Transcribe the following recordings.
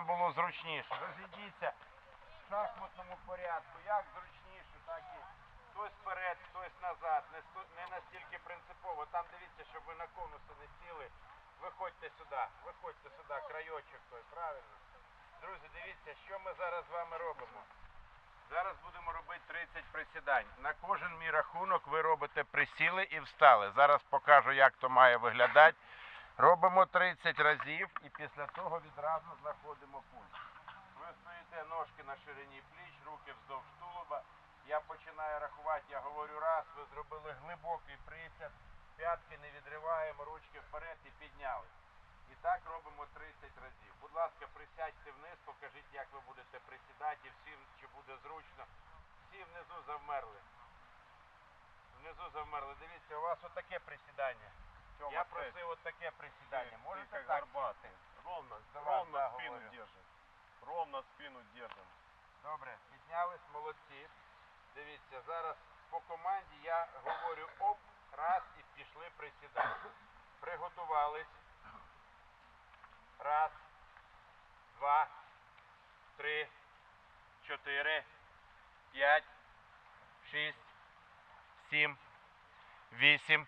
вам було зручніше. Розійдіться в шахматному порядку, як зручніше, так і хтось вперед, хтось назад. Не, не настільки принципово. Там дивіться, щоб ви на конуси не сіли. Виходьте сюди, виходьте сюди, крайочок той, правильно. Друзі, дивіться, що ми зараз з вами робимо. Зараз будемо робити 30 присідань. На кожен мій рахунок ви робите присіли і встали. Зараз покажу, як то має виглядати. Робимо 30 разів і після того відразу знаходимо пульс. Ви стоїте ножки на ширині пліч, руки вздовж тулуба. Я починаю рахувати, я говорю раз, ви зробили глибокий присяд, п'ятки не відриваємо, ручки вперед і підняли. І так робимо 30 разів. Будь ласка, присядьте вниз, покажіть, як ви будете присідати, всім, чи буде зручно. Всі внизу завмерли. Внизу завмерли. Дивіться, у вас отаке присідання. Тёма, Я сядь. просив отаке присідання. Ты- Можете ты как так? горбатый. Ровно, Давай, ровно да, спину говорю. держим. Ровно спину держим. Добре, піднялись, молодці. Дивіться, зараз по команді я говорю оп, раз і пішли присідати. Приготувались. Раз, два, три, чотири, п'ять, шість, сім, вісім,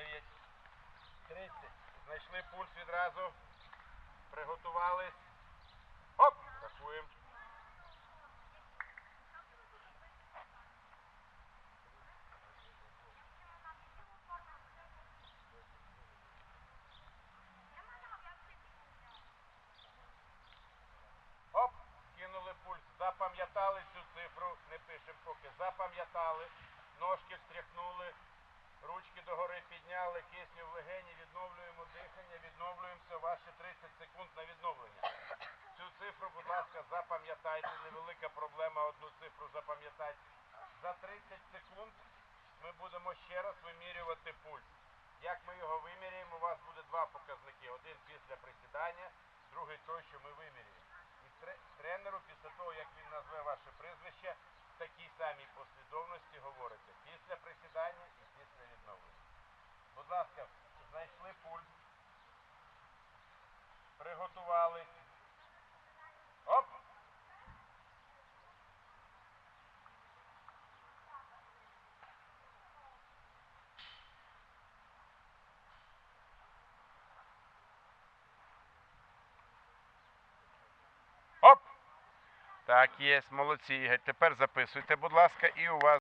29, 30. Знайшли пульс відразу. Приготувались. Оп! Рахуємо. Оп! Кинули пульс. Запам'ятали цю цифру. Не пишемо поки. Запам'ятали. Ножки встряхнули. Ручки догори підняли, кисню в легені, відновлюємо дихання, відновлюємося ваші 30 секунд на відновлення. Цю цифру, будь ласка, запам'ятайте. Невелика проблема одну цифру запам'ятайте. За 30 секунд ми будемо ще раз вимірювати пульс. Як ми його виміряємо, у вас буде два показники. Один після присідання, другий той, що ми виміряємо. І тренеру після того, як він назве ваше прізвище, в такій самій послідовності говорите після присідання і після відновлення. Будь ласка, знайшли пульс, приготувались. Оп! Оп! Так, є, молодці. Тепер записуйте, будь ласка, і у вас.